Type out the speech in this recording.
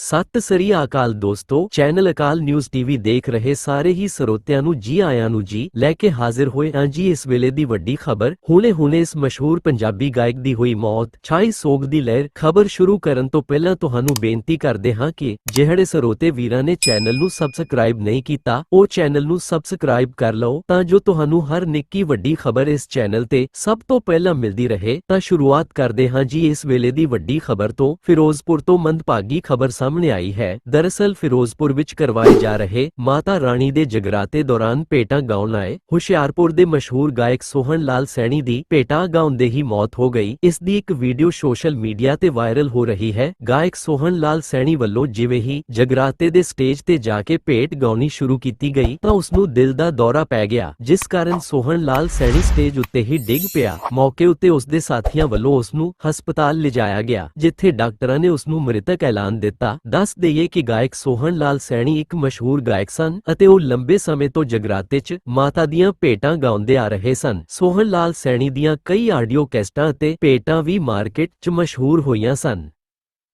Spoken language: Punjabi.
ਸਤਿ ਸ੍ਰੀ ਅਕਾਲ ਦੋਸਤੋ ਚੈਨਲ ਅਕਾਲ ਨਿਊਜ਼ ਟੀਵੀ ਦੇਖ ਰਹੇ ਸਾਰੇ ਹੀ ਸਰੋਤਿਆਂ ਨੂੰ ਜੀ ਆਇਆਂ ਨੂੰ ਜੀ, ਲੈ ਕੇ ਹਾਜ਼ਰ ਹੋਏ ਹਾਂ ਜੀ ਇਸ ਵੇਲੇ ਦੀ ਵੱਡੀ ਖਬਰ। ਹੁਣੇ-ਹੁਣੇ ਇਸ ਮਸ਼ਹੂਰ ਪੰਜਾਬੀ ਗਾਇਕ ਦੀ ਹੋਈ ਮੌਤ, ਛਾਈ ਸੋਗ ਦੀ ਲਹਿਰ ਖਬਰ ਸ਼ੁਰੂ ਕਰਨ ਤੋਂ ਪਹਿਲਾਂ ਤੁਹਾਨੂੰ ਬੇਨਤੀ ਕਰਦੇ ਹਾਂ ਕਿ ਜਿਹੜੇ ਸਰੋਤੇ ਵੀਰਾਂ ਨੇ ਚੈਨਲ ਨੂੰ ਸਬਸਕ੍ਰਾਈਬ ਨਹੀਂ ਕੀਤਾ, ਉਹ ਚੈਨਲ ਨੂੰ ਸਬਸਕ੍ਰਾਈਬ ਕਰ ਲਓ, ਤਾਂ ਜੋ ਤੁਹਾਨੂੰ ਹਰ ਨਿੱਕੀ ਵੱਡੀ ਖਬਰ ਇਸ ਚੈਨਲ ਤੇ ਸਭ ਤੋਂ ਪਹਿਲਾਂ ਮਿਲਦੀ ਰਹੇ। ਤਾਂ ਸ਼ੁਰੂਆਤ ਕਰਦੇ ਹਾਂ ਜੀ ਇਸ ਵੇਲੇ ਦੀ ਵੱਡੀ ਖਬਰ ਤੋਂ, ਫਿਰੋਜ਼ਪੁਰ ਤੋਂ ਮੰਦਭਾਗੀ ਖਬਰ ਸਾਹਮਣੇ ਆਈ ਹੈ। ਦਰਅਸਲ ਫਿਰੋਜ਼ਪੁਰ ਵਿੱਚ ਕਰਵਾਏ ਜਾ ਰਹੇ ਮਾਤਾ ਰਾਣੀ ਦੇ ਜਗਰਾਤੇ ਦੌਰਾਨ ਪੇਟਾ ਗਾਉਣ ਆਏ। ਹੁਸ਼ਿਆਰਪੁਰ ਦੇ ਮਸ਼ਹੂਰ ਗਾਇਕ ਸੋਹਣ ਲਾਲ ਸੈਣੀ ਦੀ ਪੇਟਾ ਗਾਉਂਦੇ ਹੀ ਮੌਤ ਹੋ ਗਈ। ਇਸ ਦੀ ਇੱਕ ਵੀਡੀਓ ਸੋਸ਼ਲ ਮੀਡੀਆ ਤੇ ਵਾਇਰਲ ਹੋ ਰਹੀ ਹੈ। ਗਾਇਕ ਸੋਹਣ ਲਾਲ ਸੈਣੀ ਵੱਲੋਂ ਜਿਵੇਂ ਹੀ ਜਗਰਾਤੇ ਦੇ ਸਟੇਜ ਤੇ ਜਾ ਕੇ ਭੇਟ ਗਾਉਣੀ ਸ਼ੁਰੂ ਕੀਤੀ ਗਈ ਤਾਂ ਉਸ ਨੂੰ ਦਿਲ ਦਾ ਦੌਰਾ ਪੈ ਗਿਆ, ਜਿਸ ਕਾਰਨ ਸੋਹਣ ਲਾਲ ਸੈਣੀ ਸਟੇਜ ਉੱਤੇ ਹੀ ਡਿੱਗ ਪਿਆ। ਮੌਕੇ ਉੱਤੇ ਉਸ ਦੇ ਸਾਥੀਆਂ ਵੱਲੋਂ ਉਸ ਨੂੰ ਹਸਪਤਾਲ ਲਿਜਾਇਆ ਗਿਆ, ਜਿੱਥੇ ਡਾਕਟਰਾਂ ਨੇ ਉਸ ਨੂੰ ਮ੍ਰਿਤਕ ਐਲਾਨ ਦਿੱਤਾ। ਦੱਸ ਦਈਏ ਕਿ ਗਾਇਕ ਸੋਹਣ ਲਾਲ ਸੈਣੀ ਇੱਕ ਮਸ਼ਹੂਰ ਗਾਇਕ ਸਨ ਅਤੇ ਉਹ ਲੰਬੇ ਸਮੇਂ ਤੋਂ ਜਗਰਾਤੇ 'ਚ ਮਾਤਾ ਦੀਆਂ ਭੇਟਾਂ ਗਾਉਂਦੇ ਆ ਰਹੇ ਸਨ। ਸੋਹਣ ਲਾਲ ਸੈਣੀ ਦੀਆਂ ਕਈ ਆਡੀਓ ਕੈਸਟਾਂ ਅਤੇ ਭੇਟਾਂ ਵੀ ਮਾਰਕੀਟ 'ਚ ਮਸ਼ਹੂਰ ਹੋਈਆਂ ਸਨ।